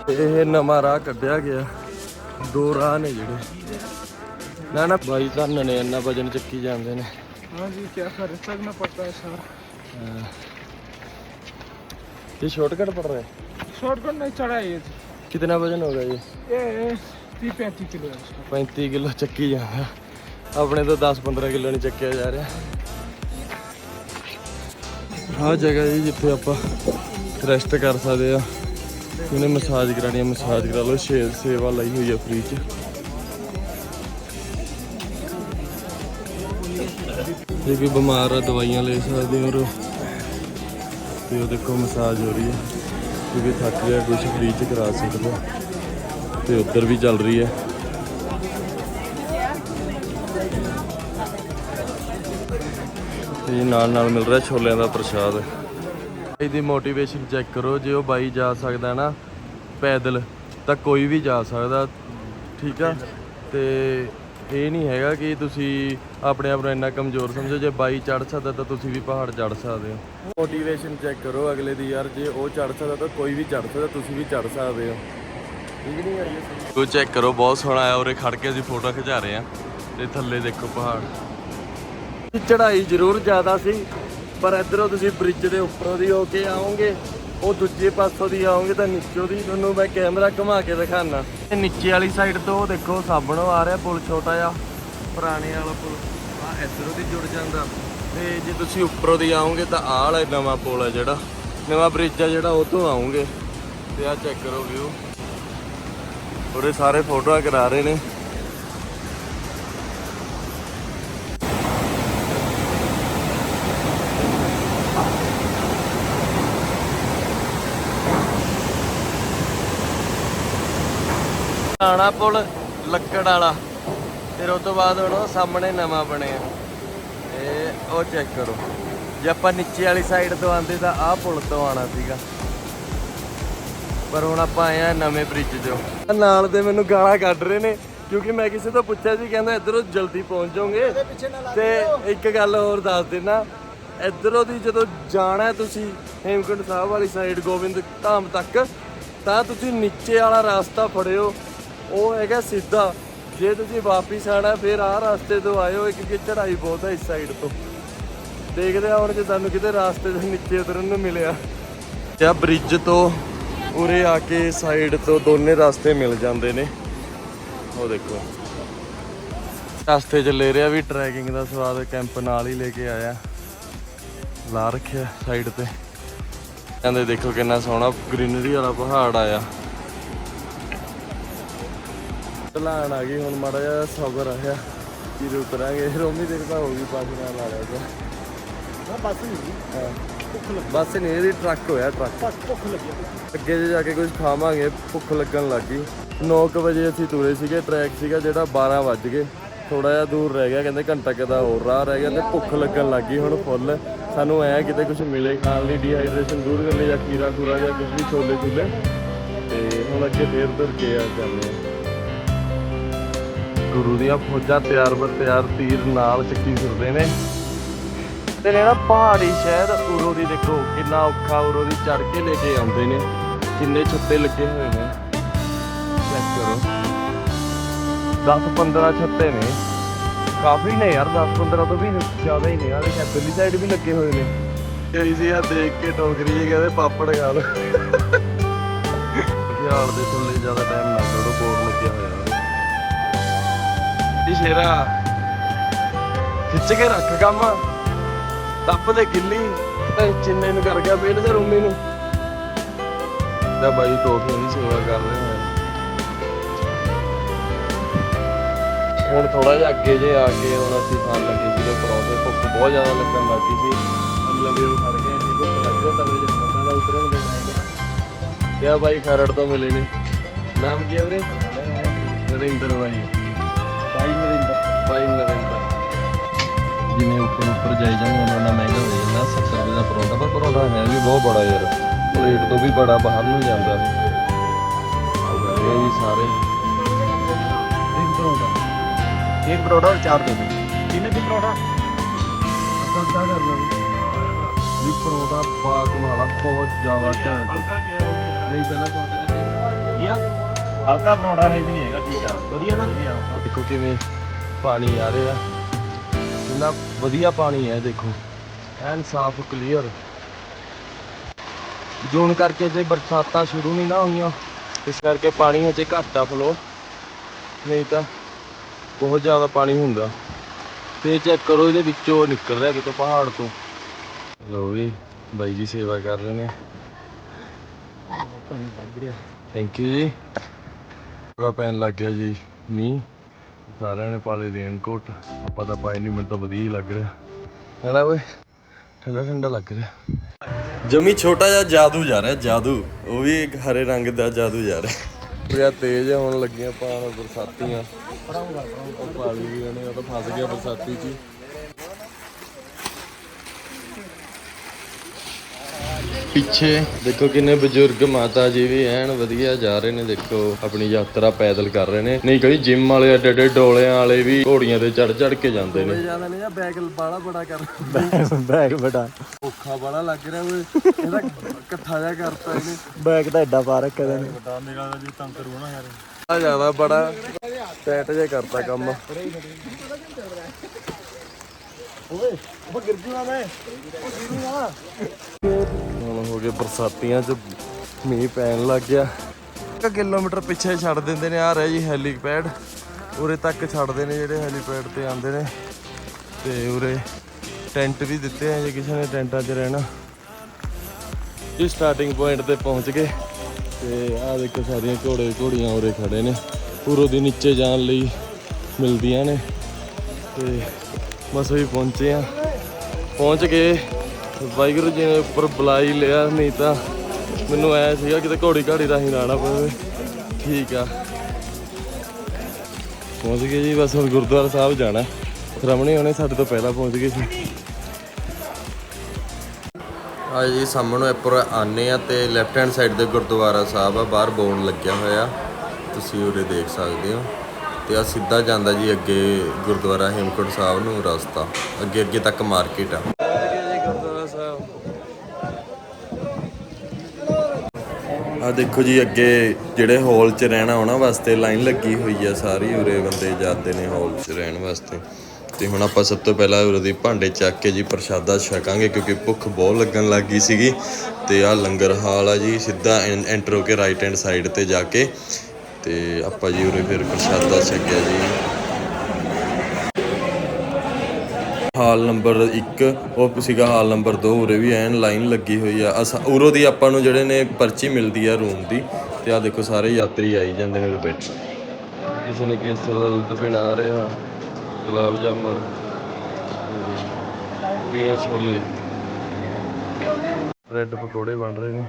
S1: ਇਹ ਨਵਾਂ ਰਾਹ ਕੱਢਿਆ ਗਿਆ। ਦੋ ਰਾਹ ਨੇ ਜਿਹੜੇ। ਨਾ ਨਾ, ਬਾਈ ਧੰਨ ਨੇ, ਇੰਨਾ ਵਜਨ ਚੱਕੀ ਜਾਂਦੇ ਨੇ।
S2: हाँ जी क्या कर सकना पड़ता है सर
S1: ये शॉर्टकट पड़ रहा है
S2: शॉर्टकट नहीं चढ़ा है ये जी।
S1: कितना वजन होगा ये
S2: ये तीस पैंतीस किलो है इसका
S1: 35 ਕਿਲੋ ਚੱਕੀ ਜਾਂਦਾ ਆਪਣੇ ਤੋਂ 10-15 ਕਿਲੋ ਨਹੀਂ ਚੱਕਿਆ ਜਾ ਰਿਹਾ ਆਹ ਜਗ੍ਹਾ ਜੀ ਜਿੱਥੇ ਆਪਾਂ ਰੈਸਟ ਕਰ ਸਕਦੇ ਆ ਇਹਨੇ ਮਸਾਜ ਕਰਾਣੀ ਆ ਮਸਾਜ ਕਰਾ ਲਓ ਸ਼ੇਰ ਸੇਵਾ ਲਈ ਹੋਈ ਆ ਫ੍ਰੀ ਚ ਜੇ ਕੋਈ ਬਿਮਾਰ ਆ, ਦਵਾਈਆਂ ਲੈ ਸਕਦੇ ਹੋ ਔਰ ਤੇ ਉਹ ਦੇਖੋ ਮਸਾਜ ਹੋ ਰਹੀ ਹੈ। ਕਿਉਂਕਿ ਥੱਕ ਗਿਆ ਕੁਝ ਫ੍ਰੀ ਚ ਕਰਾ ਸਕਦਾ ਤੇ ਉੱਧਰ ਵੀ ਚੱਲ ਰਹੀ ਹੈ। ਤੇ ਨਾਲ ਨਾਲ ਮਿਲ ਰਿਹਾ ਛੋਲਿਆਂ ਦਾ ਪ੍ਰਸ਼ਾਦ। ਬਾਈ ਦੀ ਮੋਟੀਵੇਸ਼ਨ ਚੈੱਕ ਕਰੋ, ਜੇ ਉਹ ਬਾਈ ਜਾ ਸਕਦਾ ਨਾ, ਪੈਦਲ, ਤਾਂ ਕੋਈ ਵੀ ਜਾ ਸਕਦਾ, ਠੀਕ ਆ? ਤੇ ਇਹ ਨਹੀਂ ਹੈਗਾ ਕਿ ਤੁਸੀਂ ਆਪਣੇ ਆਪ ਨੂੰ ਇੰਨਾ ਕਮਜ਼ੋਰ ਸਮਝੋ ਜੇ ਬਾਈ ਚੜ ਸਕਦਾ ਤਾਂ ਤੁਸੀਂ ਵੀ ਪਹਾੜ ਚੜ ਸਕਦੇ ਹੋ। ਮੋਟੀਵੇਸ਼ਨ ਚੈੱਕ ਕਰੋ ਅਗਲੇ ਦੀ ਯਾਰ ਜੇ ਉਹ ਚੜ ਸਕਦਾ ਤਾਂ ਕੋਈ ਵੀ ਚੜ ਸਕਦਾ ਤੁਸੀਂ ਵੀ ਚੜ ਸਕਦੇ ਹੋ। ਠੀਕ ਨਹੀਂ ਯਾਰ ਤੂੰ ਚੈੱਕ ਕਰੋ ਬਹੁਤ ਸੋਹਣਾ ਆਇਆ ਉਰੇ ਖੜ ਕੇ ਅਸੀਂ ਫੋਟੋ ਖਿਚਾ ਰਹੇ ਆ ਤੇ ਥੱਲੇ ਦੇਖੋ ਪਹਾੜ। ਚੜਾਈ ਜ਼ਰੂਰ ਜ਼ਿਆਦਾ ਸੀ ਪਰ ਇਧਰੋਂ ਤੁਸੀਂ ਬ੍ਰਿਜ ਦੇ ਉੱਪਰੋਂ ਦੀ ਹੋ ਕੇ ਆਓਗੇ। ਉਹ ਦੂਜੇ ਪਾਸੋਂ ਦੀ ਆਉਂਗੇ ਤਾਂ ਨੀਚੋਂ ਦੀ ਤੁਹਾਨੂੰ ਮੈਂ ਕੈਮਰਾ ਘੁਮਾ ਕੇ ਦਿਖਾਣਾ ਇਹ ਨੀਚੇ ਵਾਲੀ ਸਾਈਡ ਤੋਂ ਉਹ ਦੇਖੋ ਸਾਬਣੋਂ ਆ ਰਿਹਾ ਪੁਲ ਛੋਟਾ ਜਿਹਾ, ਪੁਰਾਣੇ ਵਾਲਾ ਪੁਲ। ਆ ਇਧਰੋਂ ਦੀ ਜੁੜ ਜਾਂਦਾ। ਤੇ ਜੇ ਤੁਸੀਂ ਉੱਪਰੋਂ ਦੀ ਆਉਂਗੇ ਤਾਂ ਆਹ ਵਾਲਾ ਨਵਾਂ ਪੁਲ ਹੈ ਜਿਹੜਾ। ਨਵਾਂ ਬ੍ਰਿਜ ਆ ਜਿਹੜਾ, ਉਹ ਤੋਂ ਆਉਂਗੇ। ਤੇ ਆ ਚੈੱਕ ਕਰੋ ਵਿਊ ਉਹਦੇ ਸਾਰੇ ਫੋਟੋਆਂ ਕਰਾ ਰਹੇ ਨੇ। ਆਣਾ ਪੁਲ ਲੱਕੜ ਵਾਲਾ। ਫਿਰ ਉਸ ਤੋਂ ਬਾਅਦ ਹੁਣ ਉਹ ਸਾਹਮਣੇ ਨਵਾਂ ਬਣਿਆ। ਇਹ ਉਹ ਚੈੱਕ ਕਰੋ। ਜੇ ਆਪਾਂ ਨੀਚੇ ਵਾਲੀ ਸਾਈਡ ਤੋਂ ਆਂਦੇ ਤਾਂ ਆਹ ਪੁਲ ਤੋਂ ਆਣਾ ਸੀਗਾ। ਪਰ ਹੁਣ ਆਪਾਂ ਆਏ ਆ ਨਵੇਂ ਬ੍ਰਿਜ ਤੋਂ ਨਾਲ ਦੇ ਮੈਨੂੰ ਗਾਲਾਂ ਕੱਢ ਰਹੇ ਨੇ ਕਿਉਂਕਿ ਮੈਂ ਕਿਸੇ ਤੋਂ ਪੁੱਛਿਆ ਸੀ ਕਹਿੰਦਾ ਇਧਰੋਂ ਜਲਦੀ ਪਹੁੰਚ ਜਾਓਗੇ। ਤੇ ਇੱਕ ਗੱਲ ਹੋਰ ਦੱਸ ਦੇਣਾ ਇਧਰੋਂ ਦੀ ਜਦੋਂ ਜਾਣਾ ਤੁਸੀਂ ਹੇਮਕੁੰਟ ਸਾਹਿਬ ਵਾਲੀ ਸਾਈਡ ਗੋਬਿੰਦ ਧਾਮ ਤੱਕ ਤਾਂ ਤੁਸੀਂ ਨੀਚੇ ਵਾਲਾ ਰਸਤਾ ਫੜਿਓ। ਉਹ ਹੈਗਾ ਸਿੱਧਾ। ਜੇ ਤੁਸੀਂ ਵਾਪਿਸ ਆਣਾ ਫਿਰ ਆਹ ਰਸਤੇ ਤੋਂ ਆਇਓ ਕਿਉਂਕਿ ਚੜਾਈ ਬਹੁਤ ਹੈ ਇਸ ਸਾਈਡ ਤੋਂ। ਦੇਖਦੇ ਆ ਹੁਣ ਜੇ ਤੁਹਾਨੂੰ ਕਿਤੇ ਰਾਸਤੇ ਦੇ ਨੀਚੇ ਉਤਰਨ ਨੂੰ ਮਿਲਿਆ। ਜਾਂ ਬ੍ਰਿਜ ਤੋਂ ਉਰੇ ਆ ਕੇ ਸਾਈਡ ਤੋਂ ਦੋਨੇ ਰਸਤੇ ਮਿਲ ਜਾਂਦੇ ਨੇ। ਉਹ ਦੇਖੋ। ਰਸਤੇ 'ਚ ਲੈ ਰਿਹਾ ਵੀ ਟਰੈਕਿੰਗ ਦਾ ਸਵਾਦ ਕੈਂਪ ਨਾਲ ਹੀ ਲੈ ਕੇ ਆਇਆ। ਲਾ ਰੱਖਿਆ ਸਾਈਡ ਤੇ। ਕਹਿੰਦੇ ਦੇਖੋ ਕਿੰਨਾ ਸੋਹਣਾ ਗ੍ਰੀਨਰੀ ਵਾਲਾ ਪਹਾੜ ਆਇਆ। ਢਲਾਣ ਆ ਗਈ ਹੁਣ ਮਾੜਾ ਜਿਹਾ ਸਬਰ ਆਇਆ ਫਿਰ ਉਤਰਾਂਗੇ ਰੋਮੀ ਦੇਰ ਤਾਂ ਹੋ ਗਈ ਪਾਸ ਨਾਲ ਲਿਆ ਤਾਂ
S2: ਨਾ ਬਸ ਨਹੀਂ ਭੁੱਖ ਲੱਗੀ।
S1: ਬਸ ਨਹੀਂ ਇਹਦੀ ਟਰੱਕ ਹੋਇਆ ਟਰੱਕ।
S2: ਬਸ ਭੁੱਖ ਲੱਗੀ
S1: ਅੱਗੇ ਜੇ ਜਾ ਕੇ ਕੁਝ ਖਾਵਾਂਗੇ ਭੁੱਖ ਲੱਗਣ ਲੱਗ ਗਈ। 9:00 ਵਜੇ ਅਸੀਂ ਤੁਰੇ ਸੀਗੇ ਟਰੈਕ ਸੀਗਾ ਜਿਹੜਾ 12 ਵੱਜ ਗਏ। ਥੋੜਾ ਜਿਹਾ ਦੂਰ ਰਹਿ ਗਿਆ ਕਹਿੰਦੇ ਘੰਟਾ ਕੁ ਦਾ ਹੋਰ ਰਾਹ ਰਹਿ ਗਿਆ ਤੇ ਭੁੱਖ ਲੱਗਣ ਲੱਗ ਹੁਣ ਫੁੱਲ। ਸਾਨੂੰ ਐ ਕਿਤੇ ਕੁਝ ਮਿਲੇ ਖਾਣ ਲਈ ਡੀਹਾਈਡਰੇਸ਼ਨ ਦੂਰ ਕਰਨ ਲਈ ਜਾਂ ਖੀਰਾ ਖੂਰਾ ਜਾਂ ਕੁਝ ਵੀ ਛੋਲੇ ਛੋਲੇ। ਤੇ ਹੁਣ ਅੱਗੇ ਫੇਰ ਤੁਰ ਕੇ ਆ ਜਾਂਦੇ ਆ। ਗੁਰੂ ਦੀਆਂ ਫੌਜਾਂ ਤਿਆਰ ਬਰ ਤਿਆਰ ਤੀਰ ਨਾਲ ਚੱਕੀ ਫਿਰਦੇ ਨੇ। ਤੇ ਨੇ ਪਹਾੜੀ ਸ਼ਹਿਰ ਉਰੋ ਦੀ ਦੇਖੋ, ਕਿੰਨਾ ਔਖਾ ਉਰੋ ਦੀ ਚੜ ਕੇ ਲੈ ਕੇ ਆਉਂਦੇ ਨੇ, ਕਿੰਨੇ ਛੱਤੇ ਲੱਗੇ ਹੋਏ ਨੇ। ਚੈੱਕ ਕਰੋ। 10 15 ਛੱਤੇ ਨੇ। ਕਾਫੀ ਨੇ ਯਾਰ 10 15 ਤੋਂ ਵੀ ਜ਼ਿਆਦਾ ਹੀ ਨੇ ਯਾਰ ਕੈਪਲੀ ਸਾਈਡ ਵੀ ਲੱਗੇ ਹੋਏ ਨੇ। ਕਈ ਸੀ ਆ, ਦੇਖ ਕੇ ਟੋਕਰੀ ਜੀ ਕਹਿੰਦੇ ਪਾਪੜ ਖਾ ਲਓ। [LAUGHS] ਖਿਆਲ ਦੇ ਥੱਲੇ ਜ਼ਿਆਦਾ ਟਾਈਮ ਨਾ ਕਰੋ ਬੋਰ ਲੱਗਿਆ ਹੋਇਆ। ਇਹ ਸ਼ੇਰਾ। ਖਿੱਚ ਕੇ ਰੱਖ ਕੰਮ। ਟੱਪ ਦੇ ਗਿੱਲੀ ਤੇ ਚਿੰਨੇ ਨੂੰ ਕਰ ਗਿਆ ਪੇਟ ਤੇ ਰੋਮੀ ਨੂੰ। ਤਾਂ ਬਾਈ ਟੋਫੀਆਂ ਦੀ ਸੇਵਾ ਕਰ ਰਹੇ ਹਾਂ ਹੁਣ ਥੋੜਾ ਜਿਹਾ ਅੱਗੇ ਜੇ ਆ ਕੇ ਹੁਣ ਅਸੀਂ ਖਾਣ ਲੱਗੇ ਸੀਗੇ ਪਰੌਂਠੇ ਭੁੱਖ ਬਹੁਤ ਜ਼ਿਆਦਾ ਲੱਗਣ ਲੱਗੀ ਸੀ। ਮਤਲਬ ਇਹ ਖੜ ਗਏ ਸੀ ਭੁੱਖ ਲੱਗ ਗਈ ਤਵੇ ਜੇ ਉਹਨਾਂ ਦਾ ਉਤਰਨ ਦੇ ਤੇ ਆ ਬਾਈ ਖਰੜ ਤੋਂ ਮਿਲੇ ਨੇ। ਨਾਮ ਕੀ ਹੈ ਵੀਰੇ? ਨਰਿੰਦਰ ਬਾਈ। ਜਿਵੇਂ ਉੱਪਰ ਉੱਪਰ ਜਾਈ ਜਾਂਦੇ ਉਹਨਾਂ ਨਾਲ ਮਹਿੰਗਾ ਹੋ ਜਾਂਦਾ 70 ਰੁਪਏ ਦਾ ਪਰੌਂਠਾ ਪਰ ਪਰੌਂਠਾ ਹੈ ਵੀ ਬਹੁਤ ਬੜਾ ਯਾਰ ਪਲੇਟ ਤੋਂ ਵੀ ਬੜਾ ਬਾਹਰ ਨੂੰ ਜਾਂਦਾ ਇਹ ਵੀ ਸਾਰੇ।
S2: ਇੱਕ ਪਰੌਂਠਾ। ਇੱਕ ਪਰੌਂਠਾ ਚਾਰ ਦੇ ਦਿਓ ਕਿੰਨੇ ਦੀ ਪਰੌਂਠਾ?
S1: ਅੱਧਾ ਅੱਧਾ ਕਰ ਲਓ ਵੀ ਪਰੌਂਠਾ ਪਾਕ ਵਾਲਾ ਬਹੁਤ ਜ਼ਿਆਦਾ ਘੈਂਟ। ਨਹੀਂ ਪਹਿਲਾਂ ਪਰੌਂਠਾ
S2: ਆ? ਹਲਕਾ ਪਰੌਂਠਾ ਹੈ ਨਹੀਂ ਹੈਗਾ ਠੀਕ ਆ। ਵਧੀਆ ਨਾ?
S1: ਦੇਖੋ ਕਿਵੇਂ ਪਾਣੀ ਆ ਰਿਹਾ। ਕਿੰਨਾ ਵਧੀਆ ਪਾਣੀ ਹੈ ਦੇਖੋ। ਐਨ ਸਾਫ਼ ਕਲੀਅਰ ਜੂਨ ਕਰਕੇ ਜੇ ਬਰਸਾਤਾਂ ਸ਼ੁਰੂ ਨਹੀਂ ਨਾ ਹੋਈਆਂ ਇਸ ਕਰਕੇ ਪਾਣੀ ਹਜੇ ਘੱਟ ਆ ਫਲੋ ਨਹੀਂ ਤਾਂ ਬਹੁਤ ਜ਼ਿਆਦਾ ਪਾਣੀ ਹੁੰਦਾ। ਤੇ ਚੈੱਕ ਕਰੋ ਇਹਦੇ ਵਿੱਚੋਂ ਨਿਕਲ ਰਿਹਾ ਕਿਤੋਂ ਪਹਾੜ ਤੋਂ। ਲੋ ਵੀ ਬਾਈ ਜੀ ਸੇਵਾ ਕਰ ਰਹੇ ਨੇ। ਥੈਂਕ ਯੂ ਜੀ। ਪੂਰਾ ਪੈਣ ਲੱਗ ਗਿਆ ਜੀ ਮੀਂਹ। ਸਾਰਿਆਂ ਨੇ ਪਾ ਲਏ ਰੇਨਕੋਟ ਆਪਾਂ ਤਾਂ ਪਾਏ ਨਹੀਂ ਮੈਨੂੰ ਤਾਂ ਵਧੀਆ ਹੀ ਲੱਗ ਰਿਹਾ ਹੈਨਾ ਓਏ ਠੰਡਾ ਠੰਡਾ ਲੱਗ ਰਿਹਾ। ਜਮੀ ਛੋਟਾ ਜਿਹਾ ਜਾਦੂ ਜਾ ਰਿਹਾ ਜਾਦੂ। ਉਹ ਵੀ ਇੱਕ ਹਰੇ ਰੰਗ ਦਾ ਜਾਦੂ ਜਾ ਰਿਹਾ। ਪੂਰਾ ਤੇਜ਼ ਹੋਣ ਲੱਗੀਆਂ ਪਾਣ ਬਰਸਾਤੀਆਂ। ਉਹ ਪਾ ਲਈ ਵੀ ਉਹਨੇ ਉਹ ਤਾਂ ਫਸ ਗਿਆ ਬਰਸਾਤੀ 'ਚ ਪਿੱਛੇ। ਦੇਖੋ ਕਿੰਨੇ ਬਜ਼ੁਰਗ ਮਾਤਾ ਜੀ ਵੀ ਐਨ ਵਧੀਆ ਜਾ ਰਹੇ ਨੇ। ਦੇਖੋ ਆਪਣੀ ਯਾਤਰਾ ਪੈਦਲ ਕਰ ਰਹੇ ਨੇ। ਨਹੀਂ ਕਈ ਜਿਮ ਵਾਲੇ ਐਡੇ ਐਡੇ ਡੋਲਿਆਂ ਵਾਲੇ ਵੀ ਘੋੜੀਆਂ ਤੇ ਚੜ ਚੜ ਕੇ ਜਾਂਦੇ ਨੇ।
S2: ਜ਼ਿਆਦਾ ਨਹੀਂ ਆ ਬੈਗ ਬਾਲਾ ਬੜਾ ਕਰ ਬੈਗ ਬੜਾ।
S1: ਔਖਾ ਬੜਾ ਲੱਗ ਰਿਹਾ ਓਏ। ਇਹਦਾ ਇਕੱਠਾ ਜਿਹਾ ਕਰਤਾ ਇਹਨੇ।
S2: ਬੈਗ ਤਾਂ ਐਡਾ ਪਾ ਰੱਖਿਆ ਨੇ
S1: ਆ ਜ਼ਿਆਦਾ ਬੜਾ। ਟੈਟ ਜਿਹਾ ਕਰਤਾ ਕੰਮ।
S2: ਓਏ ਉਹ ਗਿਰ ਜੂਗਾ ਮੈਂ। ਉਹ
S1: ਹੁਣ ਹੋ ਗਏ, ਬਰਸਾਤੀਆਂ ਚ ਮੀਂਹ ਪੈਣ ਲੱਗ ਗਿਆ। ਇੱਕ ਕਿਲੋਮੀਟਰ ਪਿੱਛੇ ਛੱਡ ਦਿੰਦੇ ਨੇ ਆ ਰਿਹਾ ਜੀ ਹੈਲੀਪੈਡ। ਉਰੇ ਤੱਕ ਛੱਡਦੇ ਨੇ ਜਿਹੜੇ ਹੈਲੀਪੈਡ ਤੇ ਆਉਂਦੇ ਨੇ। ਤੇ ਉਰੇ ਟੈਂਟ ਵੀ ਦਿੱਤੇ ਆ, ਜੇ ਕਿਸੇ ਨੇ ਟੈਂਟਾਂ 'ਚ ਰਹਿਣਾ। ਇਹ ਸਟਾਰਟਿੰਗ ਪੁਆਇੰਟ ਤੇ ਪਹੁੰਚ ਗਏ। ਤੇ ਆਹ ਦੇਖੋ ਸਾਰੀਆਂ ਘੋੜੇ ਘੋੜੀਆਂ ਉਰੇ ਖੜੇ ਨੇ। ਪੂਰੋ ਦੀ ਨੀਚੇ ਜਾਣ ਲਈ ਮਿਲਦੀਆਂ ਨੇ। ਤੇ ਬਸ ਵੀ ਪਹੁੰਚੇ ਆ। ਪਹੁੰਚ ਗਏ। ਵਾਹਿਗੁਰੂ ਜੀ ਨੇ ਉੱਪਰ ਬੁਲਾਈ ਲਿਆ, ਨਹੀਂ ਤਾਂ ਮੈਨੂੰ ਐ ਸੀਗਾ ਕਿਤੇ ਘੋੜੀ ਘਾੜੀ ਰਾਹੀਂ ਨਾ ਆਉਣਾ ਪਵੇ। ਠੀਕ ਆ। ਪਹੁੰਚ ਗਏ ਜੀ, ਬਸ ਹੁਣ ਗੁਰਦੁਆਰਾ ਸਾਹਿਬ ਜਾਣਾ। ਰਮਣੇ ਹੋਣੇ ਸਾਡੇ ਤੋਂ ਪਹਿਲਾਂ ਪਹੁੰਚ ਗਏ ਸੀ। ਆ ਜੀ, ਸਾਹਮਣੇ ਉੱਪਰ ਆਨੇ ਆ ਤੇ ਲੈਫਟ ਹੈਂਡ ਸਾਈਡ ਦੇ ਗੁਰਦੁਆਰਾ ਸਾਹਿਬ ਆ, ਬਾਹਰ ਬੋਰਡ ਲੱਗਿਆ ਹੋਇਆ। ਤੁਸੀਂ ਉਰੇ ਦੇਖ ਸਕਦੇ ਹੋ। ਤੇ ਆ ਸਿੱਧਾ ਜਾਂਦਾ ਜੀ ਅੱਗੇ ਗੁਰਦੁਆਰਾ ਹੇਮਕੁੰਟ ਸਾਹਿਬ ਨੂੰ ਰਸਤਾ। ਅੱਗੇ ਅੱਗੇ ਤੱਕ ਮਾਰਕੀਟ ਆ ਗੁਰਦੁਆਰਾ ਸਾਹਿਬ ਆ ਦੇਖੋ ਜੀ, ਅੱਗੇ ਜਿਹੜੇ ਹਾਲ 'ਚ ਰਹਿਣਾ ਉਹਨਾਂ ਵਾਸਤੇ ਲਾਈਨ ਲੱਗੀ ਹੋਈ ਆ ਸਾਰੀ, ਉਰੇ ਬੰਦੇ ਜਾਂਦੇ ਨੇ ਹਾਲ 'ਚ ਰਹਿਣ ਵਾਸਤੇ। ਤੇ ਹੁਣ ਆਪਾਂ ਸਭ ਤੋਂ ਪਹਿਲਾਂ ਉਰੇ ਦੀ ਭਾਂਡੇ ਚੱਕ ਕੇ ਜੀ ਪ੍ਰਸ਼ਾਦਾ ਛਕਾਂਗੇ, ਕਿਉਂਕਿ ਭੁੱਖ ਬਹੁਤ ਲੱਗਣ ਲੱਗ ਗਈ ਸੀਗੀ। ਤੇ ਆ ਲੰਗਰ ਹਾਲ ਆ ਜੀ, ਸਿੱਧਾ ਐਂਟਰ ਹੋ ਕੇ ਰਾਈਟ ਹੈਂਡ ਸਾਈਡ ਤੇ ਜਾ ਕੇ। ਤੇ ਆਪਾਂ ਜੀ ਉਰੇ ਫਿਰ ਪ੍ਰਸ਼ਾਦਾ ਛਕਿਆ ਜੀ। ਹਾਲ ਨੰਬਰ 1 ਉਹ ਸੀਗਾ ਹਾਲ ਨੰਬਰ 2 ਉਰੇ ਵੀ ਐਨ ਲਾਈਨ ਲੱਗੀ ਹੋਈ ਆ। ਅਸ, ਉਰੋਂ ਦੀ ਆਪਾਂ ਨੂੰ ਜਿਹੜੇ ਨੇ ਪਰਚੀ ਮਿਲਦੀ ਆ ਰੂਮ ਦੀ, ਤੇ ਆ ਦੇਖੋ ਸਾਰੇ ਯਾਤਰੀ ਆਈ ਜਾਂਦੇ ਨੇ ਉਰੇ ਬੈਠੇ ਕਿਸੇ ਨੇ ਕੇਸਰ ਦਾ ਦੁੱਧ ਪੀਣਾ ਆ ਰਿਹਾ? ਗੁਲਾਬ ਜਾਮਨ। ਪੀਆ ਛੋਲੇ ਬ੍ਰੈਡ ਪਕੌੜੇ ਬਣ ਰਹੇ ਨੇ।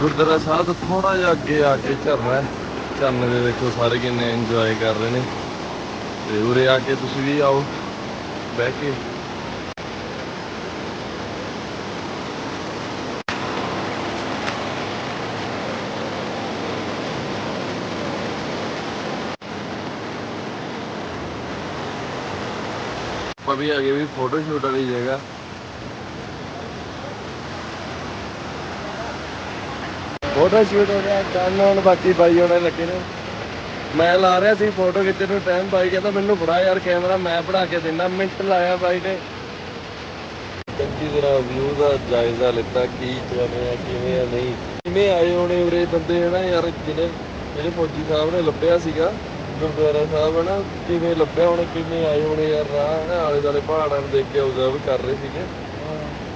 S1: ਗੁਰਦੁਆਰਾ ਸਾਹਿਬ ਤੋਂ ਥੋੜਾ ਜਿਹਾ ਅੱਗੇ ਆ ਕੇ ਝਰਨਾ ਹੈ। ਝਰਨੇ ਦੇ ਦੇਖੋ ਸਾਰੇ ਕਿੰਨੇ ਇੰਜੋਏ ਕਰ ਰਹੇ ਨੇ। ਤੇ ਉਰੇ ਆ ਕੇ ਤੁਸੀਂ ਵੀ ਆਓ, ਬਹਿ ਕੇ। ਆਪਾਂ ਵੀ ਅੱਗੇ ਵੀ ਫੋਟੋ ਸ਼ੂਟ ਵਾਲੀ ਜਗ੍ਹਾ। ਫੋਟੋ ਸ਼ੂਟ ਹੋ ਗਿਆ ਕੰਨ ਹੁਣ ਬਾਕੀ ਬਾਈ ਹੋਣੇ ਲੱਗੇ ਨੇ। ਮੈਂ ਲਾ ਰਿਹਾ ਸੀ ਫੋਟੋ ਖਿੱਚਣ ਨੂੰ ਟਾਈਮ ਬਾਈ ਕਹਿੰਦਾ ਮੈਨੂੰ ਫੜਾ ਯਾਰ ਕੈਮਰਾ ਮੈਂ ਬਣਾ ਕੇ ਦਿੰਦਾ, ਮਿੰਟ ਲਾਇਆ ਬਾਈ ਨੇ। ਚੰਗੀ ਤਰ੍ਹਾਂ ਵਿਊ ਦਾ ਜਾਇਜ਼ਾ ਲਿੱਤਾ, ਕੀ ਚੱਲ ਰਿਹਾ ਕਿਵੇਂ ਆ, ਨਹੀਂ। ਕਿਵੇਂ ਆਏ ਹੋਣੇ ਉਰੇ ਬੰਦੇ, ਹਨਾ ਯਾਰ, ਜਿਹਨੇ ਜਿਹੜੇ ਫੌਜੀ ਸਾਹਿਬ ਨੇ ਲੱਭਿਆ ਸੀਗਾ, ਗੁਰਦੁਆਰਾ ਸਾਹਿਬ, ਹਨਾ, ਕਿਵੇਂ ਲੱਭਿਆ ਹੋਣੇ, ਕਿਵੇਂ ਆਏ ਹੋਣੇ ਯਾਰ, ਰਾਹ ਨਾ ਆਲੇ ਦੁਆਲੇ ਪਹਾੜਾਂ ਨੂੰ ਦੇਖ ਕੇ observe ਕਰ ਰਹੇ ਸੀਗੇ।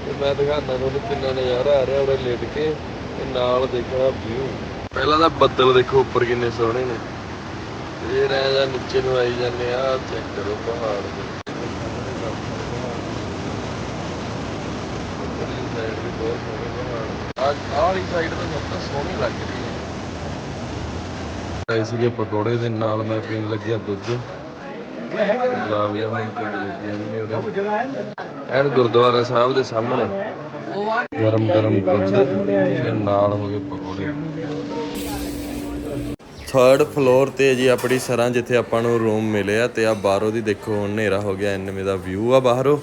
S1: ਤੇ ਮੈਂ ਦਿਖਾਣਾ ਤੁਹਾਨੂੰ ਕਿੰਨਾ ਨਜ਼ਾਰਾ ਆ ਰਿਹਾ ਉਰੇ ਲੇਟ ਕੇ, ਤੇ ਨਾਲ ਦੇਖਣਾ ਵਿਊ ਪਹਿਲਾਂ ਤਾਂ ਬੱਦਲ ਦੇਖੋ ਉੱਪਰ ਕਿੰਨੇ ਸੋਹਣੇ ਨੇ। ਇਹ ਰਹਿ ਜਾ ਨੀਚੇ ਨੂੰ ਆਈ ਜਾਂਦੇ ਆ ਚੈੱਕ ਕਰੋ ਪਹਾੜ ਦੇ ਉੱਪਰਲੀ ਸਾਈਡ ਵੀ ਬਹੁਤ ਸੋਹਣੇ ਪਹਾੜ ਆ ਆਹ ਸਾਈਡ ਤਾਂ ਸਭ ਤੋਂ ਸੋਹਣੀ ਲੱਗ ਰਹੀ ਹੈ। ਇਸ ਲਈ ਪਕੌੜੇ ਦੇ ਨਾਲ ਮੈਂ ਪੀਣ ਲੱਗਿਆ ਦੁੱਧ। ਗੁਲਾਬ ਜਾਮੁਨ ਤੇ ਜਲੇਬੀਆਂ ਵੀ ਐਨ ਗੁਰਦੁਆਰਾ ਸਾਹਿਬ ਦੇ ਸਾਹਮਣੇ। ਗਰਮ ਗਰਮ ਦੁੱਧ ਨਾਲ ਹੋ ਗਏ ਪਕੌੜੇ। ਥਰਡ ਫਲੋਰ ਤੇ ਜੀ ਆਪਣੀ ਸਰਾਂ ਜਿੱਥੇ ਆਪਾਂ ਨੂੰ ਰੂਮ ਮਿਲਿਆ ਤੇ ਆ ਬਾਹਰੋਂ ਦੀ ਦੇਖੋ ਹੁਣ ਹਨੇਰਾ ਹੋ ਗਿਆ ਐਨਵੇਂ ਦਾ ਵਿਊ ਆ ਬਾਹਰੋਂ।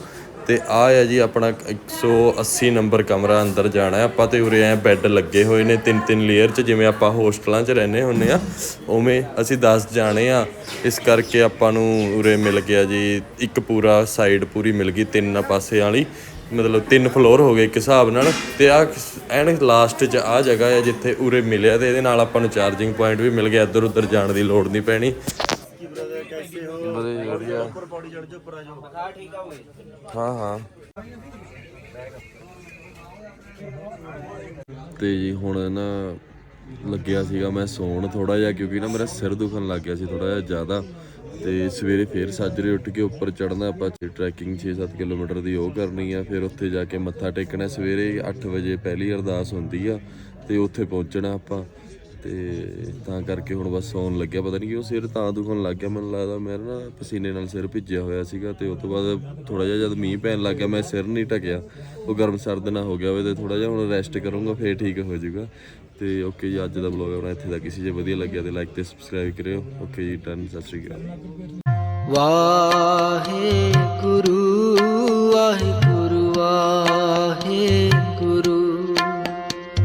S1: ਤੇ ਆ ਹੈ ਜੀ ਆਪਣਾ 180 ਨੰਬਰ ਕਮਰਾ ਅੰਦਰ ਜਾਣਾ ਹੈ। ਆਪਾਂ ਤੇ ਉਰੇ ਐ ਬੈੱਡ ਲੱਗੇ ਹੋਏ ਨੇ, ਤਿੰਨ ਤਿੰਨ ਲੇਅਰ 'ਚ, ਜਿਵੇਂ ਆਪਾਂ ਹੋਸਟਲਾਂ 'ਚ ਰਹਿੰਦੇ ਹੁੰਨੇ ਆ, ਉਵੇਂ ਅਸੀਂ 10 ਜਾਣੇ ਆ। ਇਸ ਕਰਕੇ ਆਪਾਂ ਨੂੰ ਉਰੇ ਮਿਲ ਗਿਆ ਜੀ, ਇੱਕ ਪੂਰਾ ਸਾਈਡ ਪੂਰੀ ਮਿਲ ਗਈ ਤਿੰਨ ਪਾਸੇ ਵਾਲੀ। ਮਤਲਬ ਤਿੰਨ ਫਲੋਰ ਹੋ ਗਏ ਇੱਕ ਹਿਸਾਬ ਨਾਲ ਤੇ ਆ ਐਨ ਲਾਸਟ 'ਚ ਆ ਜਗ੍ਹਾ ਹੈ ਜਿੱਥੇ ਉਰੇ ਮਿਲਿਆ ਤੇ ਇਹਦੇ ਨਾਲ ਆਪਾਂ ਨੂੰ ਚਾਰਜਿੰਗ ਪੁਆਇੰਟ ਵੀ ਮਿਲ ਗਿਆ ਇੱਧਰ ਉੱਧਰ ਜਾਣ ਦੀ ਲੋੜ ਨਹੀਂ ਪੈਣੀ। ਵਧੀਆ ਵਧੀਆ। ਹਾਂ ਹਾਂ। ਤੇ ਜੀ ਹੁਣ ਨਾ ਲੱਗਿਆ ਸੀਗਾ ਮੈਂ ਸੌਣ ਥੋੜਾ ਜਿਹਾ ਕਿਉਂਕਿ ਨਾ ਮੇਰਾ ਸਿਰ ਦੁਖਣ ਲੱਗ ਗਿਆ ਸੀ ਥੋੜਾ ਜਿਹਾ ਜ਼ਿਆਦਾ। ਤੇ ਸਵੇਰੇ ਫੇਰ ਸਾਜਰੇ ਉੱਠ ਕੇ ਉੱਪਰ ਚੜਨਾ ਆਪਾਂ ਟਰੈਕਿੰਗ 6-7 ਕਿਲੋਮੀਟਰ ਦੀ ਉਹ ਕਰਨੀ ਆ, ਫਿਰ ਉੱਥੇ ਜਾ ਕੇ ਮੱਥਾ ਟੇਕਣਾ, ਸਵੇਰੇ 8 ਵਜੇ ਪਹਿਲੀ ਅਰਦਾਸ ਹੁੰਦੀ ਆ ਤੇ ਉੱਥੇ ਪਹੁੰਚਣਾ ਆਪਾਂ, ਤੇ ਤਾਂ ਕਰਕੇ ਹੁਣ ਬਸ ਸੌਣ ਲੱਗਿਆ, ਪਤਾ ਨਹੀਂ ਕਿਉਂ ਸਿਰ ਤਾਂ ਦੁਖਣ ਲੱਗ ਗਿਆ, ਮੈਨੂੰ ਲੱਗਦਾ ਮੇਰਾ ਨਾ ਪਸੀਨੇ ਨਾਲ ਸਿਰ ਭਿੱਜਿਆ ਹੋਇਆ ਸੀਗਾ ਤੇ ਉਸ ਤੋਂ ਬਾਅਦ ਥੋੜਾ ਜਿਹਾ ਜਦ ਮੀਂਹ ਪੈਣ ਲੱਗ ਗਿਆ, ਮੈਂ ਸਿਰ ਨਹੀਂ ਢਕਿਆ, ਉਹ ਗਰਮ ਸਰਦ ਨਾ ਹੋ ਗਿਆ ਹੋਵੇ ਤੇ ਥੋੜਾ ਜਿਹਾ ਹੁਣ ਰੈਸਟ ਕਰੂੰਗਾ, ਫੇਰ ਠੀਕ ਹੋ ਜਾਊਗਾ। ਤੇ ਓਕੇ ਜੀ, ਅੱਜ ਦਾ ਬਲੌਗ ਆਪਣਾ ਇੱਥੇ ਤੱਕ। ਸੀ ਜੇ ਵਧੀਆ ਲੱਗਿਆ ਤੇ ਲਾਈਕ ਤੇ ਸਬਸਕ੍ਰਾਈਬ ਕਰਿਓ। ਓਕੇ ਜੀ ਟਨ ਸਤਿ ਸ਼੍ਰੀ ਅਕਾਲ।
S3: ਵਾਹਿਗੁਰੂ